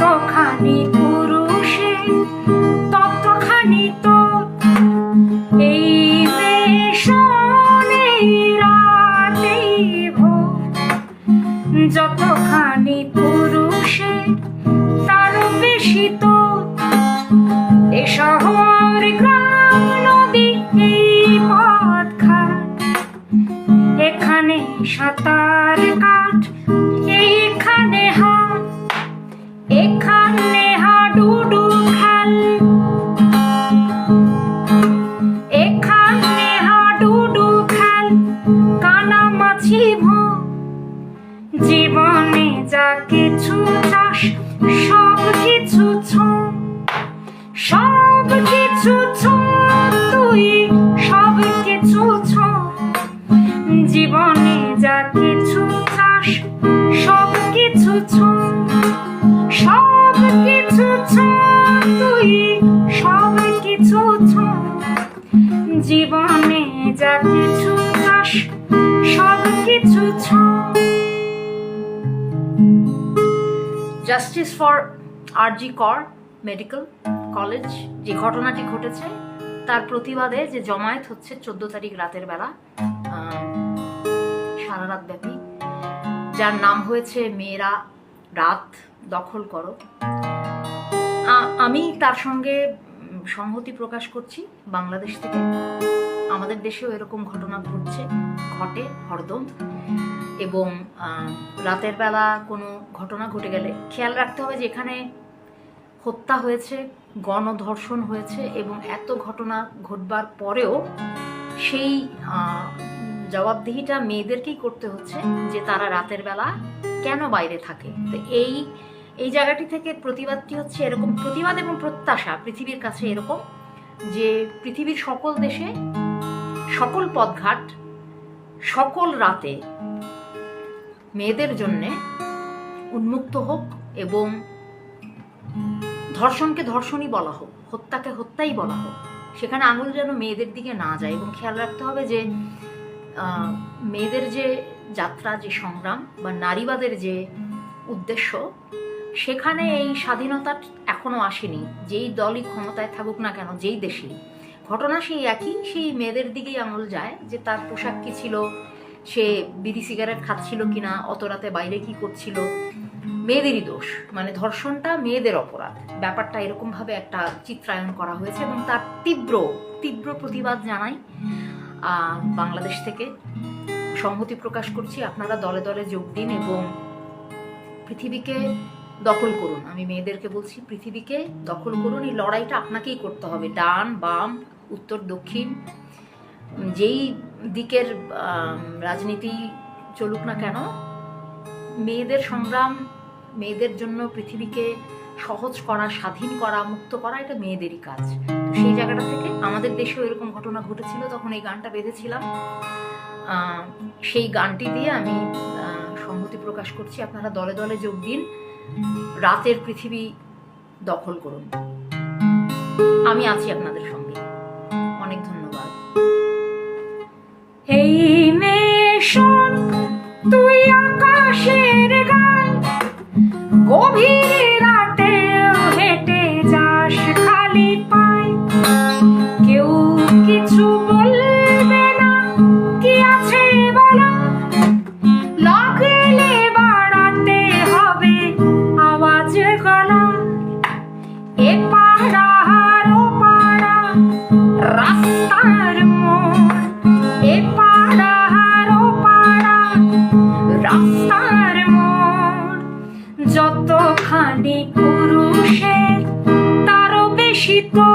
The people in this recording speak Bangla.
যতখানি পুরুষে, ততখানি তো এই ভোর। যতখানি পুরুষে তারও বেশি তো এ শহর, গ্রাম, নদী এই পথ ঘাট এখানে সাঁতার কাঠ যা কিছু চাস সব কিছু ছো। জাস্টিস ফর আরজি কর মেডিকেল কলেজ যে ঘটনাটি ঘটেছে, তার প্রতিবাদে যে জমায়েত হচ্ছে চোদ্দ তারিখ রাতের বেলা সারা রাত ব্যাপী, যার নাম হয়েছে মেয়েরা রাত দখল করো। আমি তার সঙ্গে সংহতি প্রকাশ করছি বাংলাদেশ থেকে। আমাদের দেশেও এরকম ঘটনা ঘটছে, ঘটে হরদম। এবং রাতের বেলা কোনো ঘটনা ঘটে গেলে খেয়াল রাখতে হবে যে এখানে হত্যা হয়েছে, গণধর্ষণ হয়েছে এবং এত ঘটনা ঘটবার পরেও সেই জবাবদিহিটা মেয়েদেরকেই করতে হচ্ছে যে তারা রাতের বেলা কেন বাইরে থাকে। তো এই এই জায়গাটি থেকে প্রতিবাদটি হচ্ছে এরকম প্রতিবাদ এবং প্রত্যাশা পৃথিবীর কাছে এরকম যে পৃথিবীর সকল দেশে সকল পথঘাট সকল রাতে মেয়েদের জন্যে উন্মুক্ত হোক এবং ধর্ষণকে ধর্ষণই বলা হোক, হত্যাকে হত্যাই বলা হোক, সেখানে আঙুল যেন মেয়েদের দিকে না যায় এবং খেয়াল রাখতে হবে যে মেয়েদের যে যাত্রা, যে সংগ্রাম বা নারীবাদের যে উদ্দেশ্য, সেখানে এই স্বাধীনতা এখনও আসেনি। যেই দলই ক্ষমতায় থাকুক না কেন, যেই দেশেই ঘটনা সেই একই, সেই মেয়েদের দিকেই আঙুল যায় যে তার পোশাক কি ছিল, সে বিড়ি সিগারেট খাচ্ছিল কিনা, অত রাতে বাইরে কি করছিল। মেয়েদেরই দোষ মানে ধর্ষণটা মেয়েদের অপরাধ। ব্যাপারটা এরকমভাবে একটা চিত্রায়ন করা হয়েছে এবং তার তীব্র তীব্র প্রতিবাদ জানাই বাংলাদেশ থেকে। সংহতি প্রকাশ করছি, আপনারা দলে দলে যোগ দিন এবং পৃথিবীকে দখল করুন। আমি মেয়েদেরকে বলছি, পৃথিবীকে দখল করুন, এই লড়াইটা আপনাকেই করতে হবে। ডান, বাম উত্তর, দক্ষিণ, যেই দিকের রাজনীতি চলুক না কেন, মেয়েদের সংগ্রাম, মেয়েদের জন্য পৃথিবীকে সহজ করা, স্বাধীন করা, মুক্ত করা, এটা মেয়েদেরই কাজ। সেই জায়গাটা থেকে আমাদের দেশেও এরকম ঘটনা ঘটেছিল, তখন এই গানটা বেঁধেছিলাম। সেই গানটি দিয়ে আমি সংহতি প্রকাশ করছি। আপনারা দলে দলে যোগ দিন, রাতের পৃথিবী দখল করুন। আমি আছি আপনাদের সঙ্গে। chronic আদি পুরুষের তারও বেশি তো